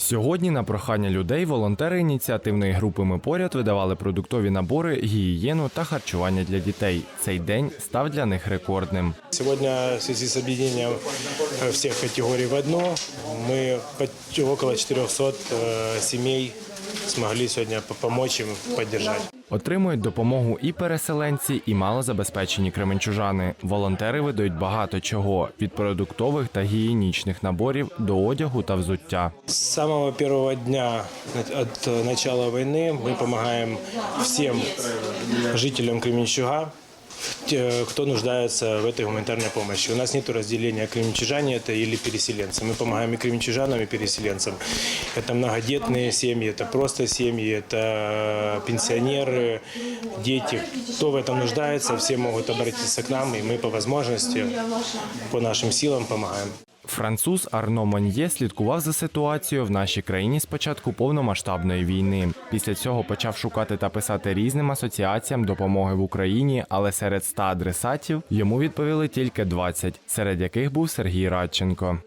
Сьогодні на прохання людей волонтери ініціативної групи Ми поряд видавали продуктові набори, гігієну та харчування для дітей. Цей день став для них рекордним. Сегодня в связи с объединением э, всех категорий в одно мы по- около 400 э, семей смогли сегодня по- помочь им, поддержать. Отримують допомогу і переселенці, і малозабезпечені кременчужани. Волонтери видають багато чого від продуктових та гігієнічних наборів до одягу та взуття. С самого первого дня на- от э, начала войны мы помогаем всем жителям Кременчуга, те, кто нуждается в этой гуманитарной помощи. У нас нет разделения кременчужане это или переселенцы. Мы помогаем и кременчужанам, и переселенцам. Это многодетные семьи, это просто семьи, это пенсионеры, дети. Кто в этом нуждается, все могут обратиться к нам, и мы по возможности, по нашим силам помогаем. Француз Арно Мон'є слідкував за ситуацією в нашій країні з початку повномасштабної війни. Після цього почав шукати та писати різним асоціаціям допомоги в Україні, але серед 100 адресатів йому відповіли тільки 20, серед яких був Сергій Радченко.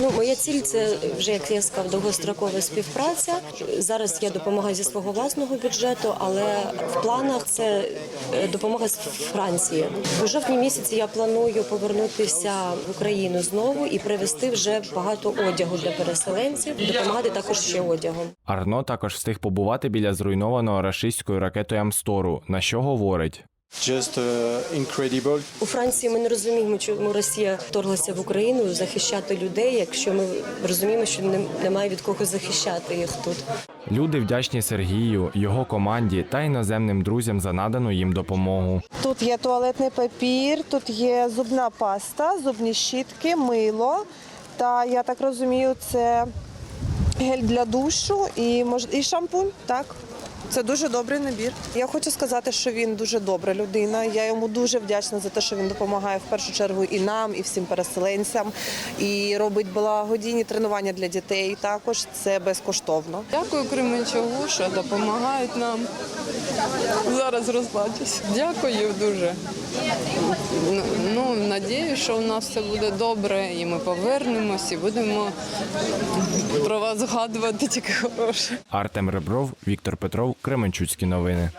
Ну, моя ціль це вже як я сказав, довгострокова співпраця. Зараз я допомагаю зі свого власного бюджету, але в планах це е, допомога з Франції. У жовтні місяці я планую повернутися в Україну знову і привезти вже багато одягу для переселенців, допомагати також ще одягом. Арно також встиг побувати біля зруйнованого рашистською ракетою Амстору, на що говорить. Just uh, incredible. У Франції ми не розуміємо, чому Росія вторглася в Україну захищати людей, якщо ми розуміємо, що немає від кого захищати їх тут. Люди вдячні Сергію, його команді та іноземним друзям за надану їм допомогу. Тут є туалетний папір, тут є зубна паста, зубні щітки, мило. Та я так розумію, це гель для душу і мож... і шампунь. Так. Це дуже добрий набір. Я хочу сказати, що він дуже добра людина. Я йому дуже вдячна за те, що він допомагає в першу чергу і нам, і всім переселенцям, і робить благодійні тренування для дітей. Також це безкоштовно. Дякую Кременчугу, що допомагають нам. Зараз розплачусь. Дякую дуже. Ну, Ну, надію, що у нас все буде добре, і ми повернемось, і будемо про вас згадувати тільки хороше. Артем Ребров, Віктор Петров, Кременчуцькі новини.